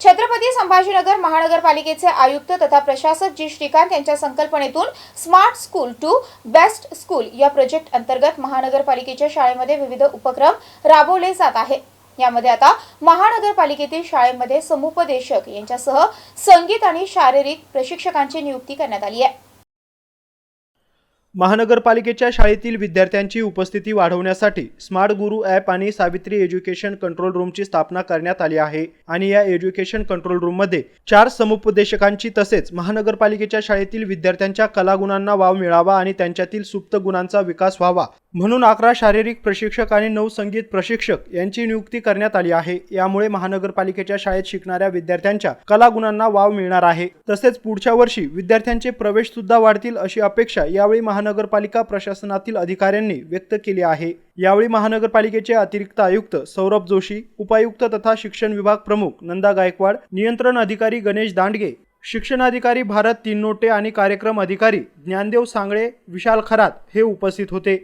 छत्रपती संभाजीनगर महानगरपालिकेचे आयुक्त तथा प्रशासक जी. श्रीकांत यांच्या संकल्पनेतून smart school to best school या प्रोजेक्ट अंतर्गत महानगरपालिकेच्या शाळेमध्ये विविध उपक्रम राबवले जात आहे यामध्ये आता महानगरपालिकेतील शाळेमध्ये समुपदेशक यांच्यासह संगीत आणि शारीरिक प्रशिक्षकांची नियुक्ती करण्यात आली आहे. महानगरपालिकेच्या शाळेतील विद्यार्थ्यांची उपस्थिती वाढवण्यासाठी स्मार्ट गुरु ॲप आणि सावित्री एज्युकेशन कंट्रोल रूमची स्थापना करण्यात आली आहे. आणि या एज्युकेशन कंट्रोल रूममध्ये चार समुपदेशकांची तसेच महानगरपालिकेच्या शाळेतील विद्यार्थ्यांच्या कलागुणांना वाव मिळावा आणि त्यांच्यातील सुप्त गुणांचा विकास व्हावा. म्हणून अकरा शारीरिक प्रशिक्षक आणि नऊ संगीत प्रशिक्षक यांची नियुक्ती करण्यात आली आहे. यामुळे महानगरपालिकेच्या शाळेत शिकणाऱ्या विद्यार्थ्यांच्या कलागुणांना वाव मिळणार आहे. तसेच पुढच्या वर्षी विद्यार्थ्यांचे प्रवेश सुद्धा वाढतील अशी अपेक्षा यावेळी महानगरपालिका प्रशासनातील अधिकाऱ्यांनी व्यक्त केले आहे. यावेळी महानगरपालिकेचे अतिरिक्त आयुक्त सौरभ जोशी उपायुक्त तथा शिक्षण विभाग प्रमुख नंदा गायकवाड नियंत्रण अधिकारी गणेश दांडगे शिक्षणाधिकारी भारत तीननोटे आणि कार्यक्रम अधिकारी ज्ञानदेव सांगळे विशाल खरात हे उपस्थित होते.